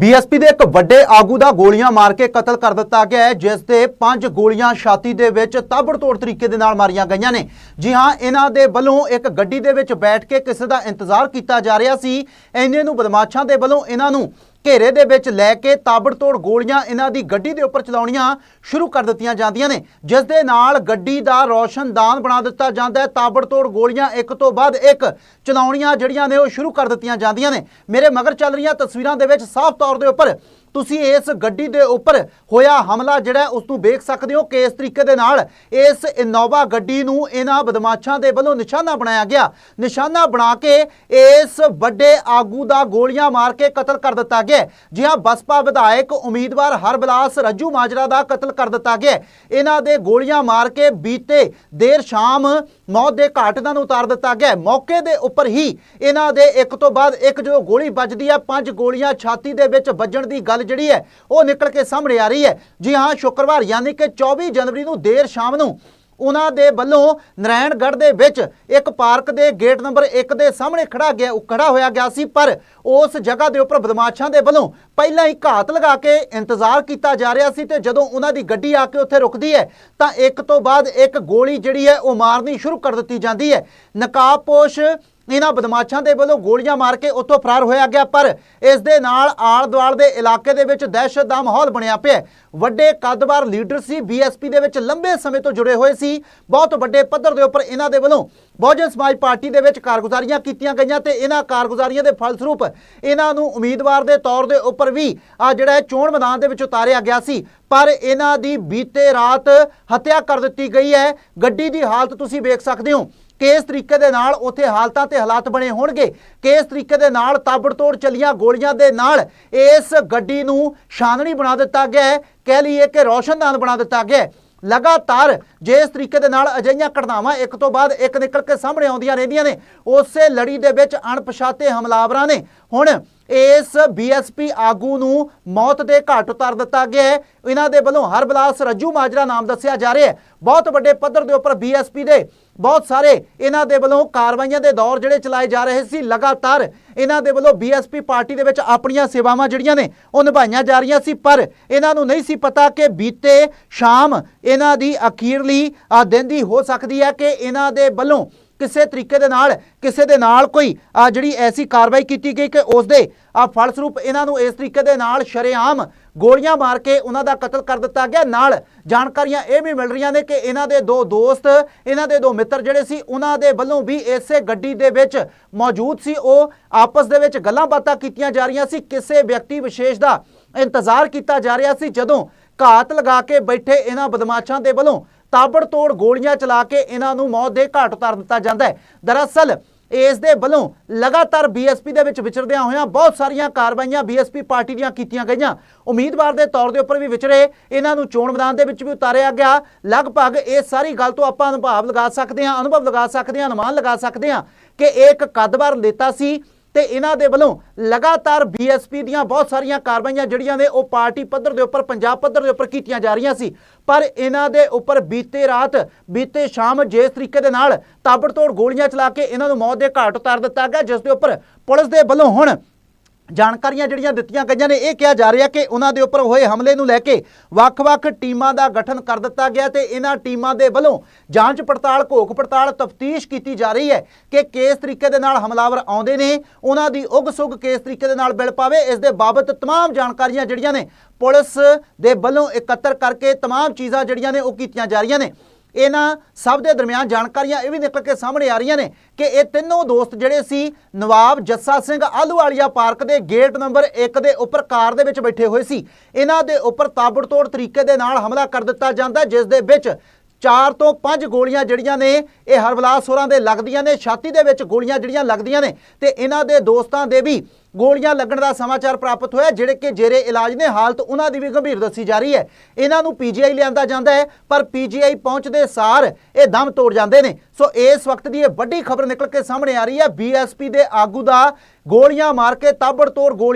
BSP ਦੇ ਇੱਕ ਵੱਡੇ ਆਗੂ ਦਾ ਗੋਲੀਆਂ ਮਾਰ ਕੇ ਕਤਲ ਕਰ ਦਿੱਤਾ ਗਿਆ ਹੈ, ਜਿਸ ਦੇ ਪੰਜ ਗੋਲੀਆਂ ਛਾਤੀ ਦੇ ਵਿੱਚ ਤਾਬੜਤੋੜ ਤਰੀਕੇ ਦੇ ਨਾਲ ਮਾਰੀਆਂ ਗਈਆਂ ਨੇ। ਜੀ ਹਾਂ, ਇਹਨਾਂ ਦੇ ਵੱਲੋਂ ਇੱਕ ਗੱਡੀ ਦੇ ਵਿੱਚ ਬੈਠ ਕੇ ਕਿਸੇ ਦਾ ਇੰਤਜ਼ਾਰ ਕੀਤਾ ਜਾ ਰਿਹਾ ਸੀ। ਇੰਨੇ ਨੂੰ ਬਦਮਾਸ਼ਾਂ ਦੇ ਵੱਲੋਂ ਇਹਨਾਂ ਨੂੰ ਘੇਰੇ ਦੇ ਵਿੱਚ ਲੈ ਕੇ ਤਾਬੜਤੋੜ ਗੋਲੀਆਂ ਇਹਨਾਂ ਦੀ ਗੱਡੀ ਦੇ ਉੱਪਰ ਚਲਾਉਣੀਆਂ ਸ਼ੁਰੂ ਕਰ ਦਿੱਤੀਆਂ ਜਾਂਦੀਆਂ ਨੇ। ਜਿਸ ਦੇ ਨਾਲ ਗੱਡੀ ਦਾ ਰੌਸ਼ਨਦਾਨ ਬਣਾ ਦਿੱਤਾ ਜਾਂਦਾ ਹੈ। ਤਾਬੜਤੋੜ ਗੋਲੀਆਂ ਇੱਕ ਤੋਂ ਬਾਅਦ ਇੱਕ ਚਲਾਉਣੀਆਂ ਜਿਹੜੀਆਂ ਨੇ ਉਹ ਸ਼ੁਰੂ ਕਰ ਦਿੱਤੀਆਂ ਜਾਂਦੀਆਂ ਨੇ। ਮੇਰੇ ਮਗਰ ਚੱਲ ਰਹੀਆਂ ਤਸਵੀਰਾਂ ਦੇ ਵਿੱਚ ਸਾਫ਼ ਤੌਰ ਦੇ ਉੱਪਰ ਤੁਸੀਂ ਇਸ ਗੱਡੀ ਦੇ ਉੱਪਰ ਹੋਇਆ ਹਮਲਾ ਜਿਹੜਾ ਹੈ, ਉਸ ਨੂੰ ਵੇਖ ਸਕਦੇ ਹੋ ਕਿ ਇਸ ਤਰੀਕੇ ਦੇ ਨਾਲ ਇਸ ਇਨੋਵਾ ਗੱਡੀ ਨੂੰ ਇਹਨਾਂ ਬਦਮਾਸ਼ਾਂ ਦੇ ਵੱਲੋਂ ਨਿਸ਼ਾਨਾ ਬਣਾਇਆ ਗਿਆ। ਨਿਸ਼ਾਨਾ ਬਣਾ ਕੇ ਇਸ ਵੱਡੇ ਆਗੂ ਦਾ ਗੋਲੀਆਂ ਮਾਰ ਕੇ ਕਤਲ ਕਰ ਦਿੱਤਾ ਗਿਆ ਜੀ ਹਾਂ ਬਸਪਾ ਵਿਧਾਇਕ ਉਮੀਦਵਾਰ ਹਰਬਲਾਸ ਰੱਜੂ ਮਾਜਰਾ ਦਾ ਕਤਲ ਕਰ ਦਿੱਤਾ ਗਿਆ ਇਹਨਾਂ ਦੇ ਗੋਲੀਆਂ ਮਾਰ ਕੇ ਬੀਤੇ ਦੇਰ ਸ਼ਾਮ ਮੌਤ ਦੇ ਘਾਟ ਇਹਨਾਂ ਨੂੰ ਉਤਾਰ ਦਿੱਤਾ ਗਿਆ ਮੌਕੇ ਦੇ ਉੱਪਰ ਹੀ ਇਹਨਾਂ ਦੇ ਇੱਕ ਤੋਂ ਬਾਅਦ ਇੱਕ ਜੋ ਗੋਲੀ ਵੱਜਦੀ ਹੈ ਪੰਜ ਗੋਲੀਆਂ ਛਾਤੀ ਦੇ ਵਿੱਚ ਵੱਜਣ ਦੀ ਗੱਲ ਜਿਹੜੀ ਹੈ, ਉਹ ਨਿਕਲ ਕੇ ਸਾਹਮਣੇ ਆ ਰਹੀ ਹੈ। ਜੀ ਹਾਂ, ਸ਼ੁੱਕਰਵਾਰ ਯਾਨੀ ਕਿ 24 ਜਨਵਰੀ ਨੂੰ ਦੇਰ ਸ਼ਾਮ ਨੂੰ ਉਹਨਾਂ ਦੇ ਵੱਲੋਂ ਨਰਾਇਣਗੜ੍ਹ ਦੇ ਵਿੱਚ ਇੱਕ ਪਾਰਕ ਦੇ ਗੇਟ ਨੰਬਰ 1 ਦੇ ਸਾਹਮਣੇ ਖੜਾ ਗਿਆ ਉਹ ਹੋਇਆ ਗਿਆ ਸੀ, ਪਰ ਉਸ ਜਗ੍ਹਾ ਦੇ ਉੱਪਰ ਬਦਮਾਸ਼ਾਂ ਦੇ ਵੱਲੋਂ ਪਹਿਲਾਂ ਹੀ ਘਾਤ ਲਗਾ ਕੇ ਇੰਤਜ਼ਾਰ ਕੀਤਾ ਜਾ ਰਿਹਾ ਸੀ ਤੇ ਜਦੋਂ ਉਹਨਾਂ ਦੀ ਗੱਡੀ ਆ ਕੇ ਉੱਥੇ ਰੁਕਦੀ ਹੈ, ਤਾਂ ਇੱਕ ਤੋਂ ਬਾਅਦ ਇੱਕ ਗੋਲੀ ਜਿਹੜੀ ਹੈ ਉਹ ਮਾਰਨੀ ਸ਼ੁਰੂ ਕਰ ਦਿੱਤੀ ਜਾਂਦੀ ਹੈ। ਨਕਾਬਪੋਸ਼ ਇਹਨਾਂ ਬਦਮਾਸ਼ਾਂ ਦੇ ਵੱਲੋਂ ਗੋਲੀਆਂ ਮਾਰ ਕੇ ਉੱਥੋਂ ਫਰਾਰ ਹੋਇਆ ਗਿਆ, ਪਰ ਇਸ ਦੇ ਨਾਲ ਆਲ-ਦੁਆਲ ਦੇ ਇਲਾਕੇ ਦੇ ਵਿੱਚ ਦਹਿਸ਼ਤ ਦਾ ਮਾਹੌਲ ਬਣਿਆ ਪਿਆ ਵੱਡੇ ਕੱਦਵਾਰ ਲੀਡਰ ਸੀ ਬੀਐਸਪੀ ਦੇ ਵਿੱਚ ਲੰਬੇ ਸਮੇਂ ਤੋਂ ਜੁੜੇ ਹੋਏ ਸੀ। ਬਹੁਤ ਵੱਡੇ ਪੱਧਰ ਦੇ ਉੱਪਰ ਇਹਨਾਂ ਦੇ ਵੱਲੋਂ ਬਹੁਜਨ ਸਮਾਜ ਪਾਰਟੀ ਦੇ ਵਿੱਚ ਕਾਰਗੁਜ਼ਾਰੀਆਂ ਕੀਤੀਆਂ ਗਈਆਂ ਤੇ ਇਹਨਾਂ ਕਾਰਗੁਜ਼ਾਰੀਆਂ ਦੇ ਫਲਸਰੂਪ ਇਹਨਾਂ ਨੂੰ ਉਮੀਦਵਾਰ ਦੇ ਤੌਰ ਦੇ ਉੱਪਰ ਵੀ ਆ ਜਿਹੜਾ ਹੈ ਚੋਣ ਮੈਦਾਨ ਦੇ ਵਿੱਚ ਉਤਾਰਿਆ ਗਿਆ ਸੀ। ਪਰ ਇਹਨਾਂ ਦੀ ਬੀਤੇ ਰਾਤ ਹੱਤਿਆ ਕਰ ਦਿੱਤੀ ਗਈ ਹੈ। ਗੱਡੀ ਦੀ ਹਾਲਤ ਤੁਸੀਂ ਵੇਖ ਸਕਦੇ ਹੋ। ਕਿਸ ਤਰੀਕੇ ਦੇ ਨਾਲ ਉੱਥੇ ਹਾਲਤਾਂ ਤੇ ਹਾਲਾਤ ਬਣੇ ਹੋਣਗੇ? ਕਿਸ ਤਰੀਕੇ ਦੇ ਨਾਲ ਤਾਬੜਤੋੜ ਚੱਲੀਆਂ ਗੋਲੀਆਂ ਦੇ ਨਾਲ ਇਸ ਗੱਡੀ ਨੂੰ ਛਾਨਣੀ ਬਣਾ ਦਿੱਤਾ ਗਿਆ ਹੈ? ਕਹਿ ਲਈਏ ਕਿ ਰੌਸ਼ਨਦਾਨ ਬਣਾ ਦਿੱਤਾ ਗਿਆ ਹੈ। ਲਗਾਤਾਰ ਜਿਸ ਤਰੀਕੇ ਦੇ ਨਾਲ ਅਜਿਹੀਆਂ ਘਟਨਾਵਾਂ ਇੱਕ ਤੋਂ ਬਾਅਦ ਇੱਕ ਨਿਕਲ ਕੇ ਸਾਹਮਣੇ ਆਉਂਦੀਆਂ ਰਹਿੰਦੀਆਂ ਨੇ, ਉਸੇ ਲੜੀ ਦੇ ਵਿੱਚ ਅਣਪਛਾਤੇ ਹਮਲਾਵਰਾਂ ਨੇ ਹੁਣ ਇਸ ਬੀਐਸਪੀ ਆਗੂ ਨੂੰ ਮੌਤ ਦੇ ਘਾਟ ਉਤਾਰ ਦਿੱਤਾ ਗਿਆ ਹੈ। ਇਹਨਾਂ ਦੇ ਵੱਲੋਂ ਹਰਬਲਾਸ ਰੱਜੂ ਮਾਜਰਾ ਨਾਮ ਦੱਸਿਆ ਜਾ ਰਿਹਾ ਹੈ। ਬਹੁਤ ਵੱਡੇ ਪੱਧਰ ਦੇ ਉੱਪਰ ਬੀਐਸਪੀ ਦੇ ਬਹੁਤ ਸਾਰੇ ਇਹਨਾਂ ਦੇ ਵੱਲੋਂ ਕਾਰਵਾਈਆਂ ਦੇ ਦੌਰ ਜਿਹੜੇ ਚਲਾਏ ਜਾ ਰਹੇ ਸੀ, ਲਗਾਤਾਰ ਇਹਨਾਂ ਦੇ ਵੱਲੋਂ ਬੀਐਸਪੀ ਪਾਰਟੀ ਦੇ ਵਿੱਚ ਆਪਣੀਆਂ ਸੇਵਾਵਾਂ ਜਿਹੜੀਆਂ ਨੇ, ਉਹ ਨਿਭਾਈਆਂ ਜਾ ਰਹੀਆਂ ਸੀ। ਪਰ ਇਹਨਾਂ ਨੂੰ ਨਹੀਂ ਸੀ ਪਤਾ ਕਿ ਬੀਤੇ ਸ਼ਾਮ ਇਹਨਾਂ ਦੀ ਅਖੀਰਲੀ ਆ ਦਿਨ ਦੀ ਹੋ ਸਕਦੀ ਹੈ ਕਿ ਇਹਨਾਂ ਦੇ ਵੱਲੋਂ ਕਿਸੇ ਤਰੀਕੇ ਦੇ ਨਾਲ, ਕਿਸੇ ਦੇ ਨਾਲ ਕੋਈ, ਆ ਜਿਹੜੀ ਐਸੀ ਕਾਰਵਾਈ ਕੀਤੀ ਗਈ ਕਿ ਉਸ ਦੇ ਆ ਫਲਸਰੂਪ ਇਹਨਾਂ ਨੂੰ ਇਸ ਤਰੀਕੇ ਦੇ ਨਾਲ ਸ਼ਰੇਆਮ ਗੋਲੀਆਂ ਮਾਰ ਕੇ ਉਹਨਾਂ ਦਾ ਕਤਲ ਕਰ ਦਿੱਤਾ ਗਿਆ। ਨਾਲ ਜਾਣਕਾਰੀਆਂ ਇਹ ਵੀ ਮਿਲ ਰਹੀਆਂ ਨੇ ਕਿ ਇਹਨਾਂ ਦੇ ਦੋ ਦੋਸਤ, ਇਹਨਾਂ ਦੇ ਦੋ ਮਿੱਤਰ ਜਿਹੜੇ ਸੀ, ਉਹਨਾਂ ਦੇ ਵੱਲੋਂ ਵੀ ਇਸੇ ਗੱਡੀ ਦੇ ਵਿੱਚ ਮੌਜੂਦ ਸੀ। ਉਹ ਆਪਸ ਦੇ ਵਿੱਚ ਗੱਲਾਂ ਬਾਤਾਂ ਕੀਤੀਆਂ ਜਾ ਰਹੀਆਂ ਸੀ। ਕਿਸੇ ਵਿਅਕਤੀ ਵਿਸ਼ੇਸ਼ ਦਾ ਇੰਤਜ਼ਾਰ ਕੀਤਾ ਜਾ ਰਿਹਾ ਸੀ। ਜਦੋਂ ਘਾਤ ਲਗਾ ਕੇ ਬੈਠੇ ਇਹਨਾਂ ਬਦਮਾਸ਼ਾਂ ਦੇ ਵੱਲੋਂ ਤਾਬੜਤੋੜ ਗੋਲੀਆਂ ਚਲਾ ਕੇ ਇਹਨਾਂ ਨੂੰ ਮੌਤ ਦੇ ਘਾਟ ਉਤਾਰ ਦਿੱਤਾ ਜਾਂਦਾ ਹੈ। ਦਰਅਸਲ, ਇਸ ਦੇ ਵੱਲੋਂ ਲਗਾਤਾਰ ਬੀਐਸਪੀ ਦੇ ਵਿੱਚ ਵਿਚਰਦਿਆਂ ਹੋਇਆਂ ਬਹੁਤ ਸਾਰੀਆਂ ਕਾਰਵਾਈਆਂ ਬੀਐਸਪੀ ਪਾਰਟੀ ਦੀਆਂ ਕੀਤੀਆਂ ਗਈਆਂ। ਉਮੀਦਵਾਰ ਦੇ ਤੌਰ ਦੇ ਉੱਪਰ ਵੀ ਵਿਚਰੇ, ਇਹਨਾਂ ਨੂੰ ਚੋਣ ਮੈਦਾਨ ਦੇ ਵਿੱਚ ਵੀ ਉਤਾਰਿਆ ਗਿਆ। ਲਗਭਗ ਇਹ ਸਾਰੀ ਗੱਲ ਤੋਂ ਆਪਾਂ ਅਨੁਭਵ ਲਗਾ ਸਕਦੇ ਹਾਂ, ਅਨੁਭਵ ਲਗਾ ਸਕਦੇ ਹਾਂ, ਅਨੁਮਾਨ ਲਗਾ ਸਕਦੇ ਹਾਂ ਕਿ ਇਹ ਇੱਕ ਕਦਵਾਰ ਲੇਤਾ ਸੀ। ਤੇ ਇਹਨਾਂ ਦੇ ਵੱਲੋਂ ਲਗਾਤਾਰ ਬੀਐਸਪੀ ਦੀਆਂ ਬਹੁਤ ਸਾਰੀਆਂ ਕਾਰਵਾਈਆਂ ਜਿਹੜੀਆਂ ਨੇ ਉਹ ਪਾਰਟੀ ਪੱਧਰ ਦੇ ਉੱਪਰ, ਪੰਜਾਬ ਪੱਧਰ ਦੇ ਉੱਪਰ ਕੀਤੀਆਂ ਜਾ ਰਹੀਆਂ ਸੀ। ਪਰ ਇਹਨਾਂ ਦੇ ਉੱਪਰ ਬੀਤੇ ਰਾਤ, ਬੀਤੇ ਸ਼ਾਮ ਜਿਸ ਤਰੀਕੇ ਦੇ ਨਾਲ ਤਾਬੜਤੋੜ ਗੋਲੀਆਂ ਚਲਾ ਕੇ ਇਹਨਾਂ ਨੂੰ ਮੌਤ ਦੇ ਘਾਟ ਉਤਾਰ ਦਿੱਤਾ ਗਿਆ, ਜਿਸ ਦੇ ਉੱਪਰ ਪੁਲਿਸ ਦੇ ਵੱਲੋਂ ਹੁਣ ਜਾਣਕਾਰੀਆਂ ਜਿਹੜੀਆਂ ਦਿੱਤੀਆਂ ਗਈਆਂ ਨੇ ਇਹ ਕਿਹਾ ਜਾ ਰਿਹਾ ਕਿ ਉਹਨਾਂ ਦੇ ਉੱਪਰ ਹੋਏ ਹਮਲੇ ਨੂੰ ਲੈ ਕੇ ਵੱਖ-ਵੱਖ ਟੀਮਾਂ ਦਾ ਗਠਨ ਕਰ ਦਿੱਤਾ ਗਿਆ ਤੇ ਇਹਨਾਂ ਟੀਮਾਂ ਦੇ ਵੱਲੋਂ ਜਾਂਚ ਪੜਤਾਲ ਘੋਖ ਪੜਤਾਲ ਤਫਤੀਸ਼ ਕੀਤੀ ਜਾ ਰਹੀ ਹੈ ਕਿ ਕਿਸ ਤਰੀਕੇ ਦੇ ਨਾਲ ਹਮਲਾਵਰ ਆਉਂਦੇ ਨੇ ਉਹਨਾਂ ਦੀ ਉਗ ਸੁਗ ਕਿਸ ਤਰੀਕੇ ਦੇ ਨਾਲ ਬਿਲ ਪਾਵੇ ਇਸ ਦੇ ਬਾਬਤ तमाम ਜਾਣਕਾਰੀਆਂ ਜਿਹੜੀਆਂ ਨੇ ਪੁਲਿਸ ਦੇ ਵੱਲੋਂ ਇਕੱਤਰ ਕਰਕੇ तमाम ਚੀਜ਼ਾਂ ਜਿਹੜੀਆਂ ਨੇ ਉਹ ਕੀਤੀਆਂ ਜਾ ਰਹੀਆਂ ਨੇ ਇਹਨਾਂ ਸਭ ਦੇ ਦਰਮਿਆਨ ਜਾਣਕਾਰੀਆਂ ਇਹ ਵੀ ਨਿਕਲ ਕੇ ਸਾਹਮਣੇ ਆ ਰਹੀਆਂ ਨੇ ਕਿ ਇਹ ਤਿੰਨੋਂ ਦੋਸਤ ਜਿਹੜੇ ਸੀ, ਨਵਾਬ ਜੱਸਾ ਸਿੰਘ ਆਲੂਵਾਲੀਆ ਪਾਰਕ ਦੇ ਗੇਟ ਨੰਬਰ 1 ਦੇ ਉੱਪਰ ਕਾਰ ਦੇ ਵਿੱਚ ਬੈਠੇ ਹੋਏ ਸੀ। ਇਹਨਾਂ ਦੇ ਉੱਪਰ ਤਾਬੜਤੋੜ ਤਰੀਕੇ ਦੇ ਨਾਲ ਹਮਲਾ ਕਰ ਦਿੱਤਾ ਜਾਂਦਾ, ਜਿਸ ਦੇ ਵਿੱਚ ਚਾਰ ਤੋਂ ਪੰਜ ਗੋਲੀਆਂ ਜਿਹੜੀਆਂ ਨੇ, ਇਹ ਹਰਬਲਾਸ ਹੋਰਾਂ ਦੇ ਲੱਗਦੀਆਂ ਨੇ, ਛਾਤੀ ਦੇ ਵਿੱਚ ਗੋਲੀਆਂ ਜਿਹੜੀਆਂ ਲੱਗਦੀਆਂ ਨੇ, ਤੇ ਇਹਨਾਂ ਦੇ ਦੋਸਤਾਂ ਦੇ ਵੀ ਗੋਲੀਆਂ ਲੱਗਣ ਦਾ ਸਮਾਚਾਰ ਪ੍ਰਾਪਤ ਹੋਇਆ, ਜਿਹੜੇ ਕਿ ਜੇਰੇ ਇਲਾਜ ਨੇ, ਹਾਲਤ ਉਹਨਾਂ ਦੀ ਵੀ ਗੰਭੀਰ ਦੱਸੀ ਜਾ ਰਹੀ ਹੈ। ਇਹਨਾਂ ਨੂੰ ਪੀਜੀਆਈ ਲਿਆਂਦਾ ਜਾਂਦਾ ਹੈ, ਪਰ ਪੀਜੀਆਈ ਪਹੁੰਚਦੇ ਸਾਰ ਇਹ ਦਮ ਤੋੜ ਜਾਂਦੇ ਨੇ। ਸੋ ਇਸ ਵਕਤ ਦੀ ਇਹ ਵੱਡੀ ਖਬਰ ਨਿਕਲ ਕੇ ਸਾਹਮਣੇ ਆ ਰਹੀ ਹੈ ਬੀਐਸਪੀ ਦੇ ਆਗੂ ਦਾ ਗੋਲੀਆਂ ਮਾਰ ਕੇ ਤਾਬੜਤੋੜ ਗੋਲੀ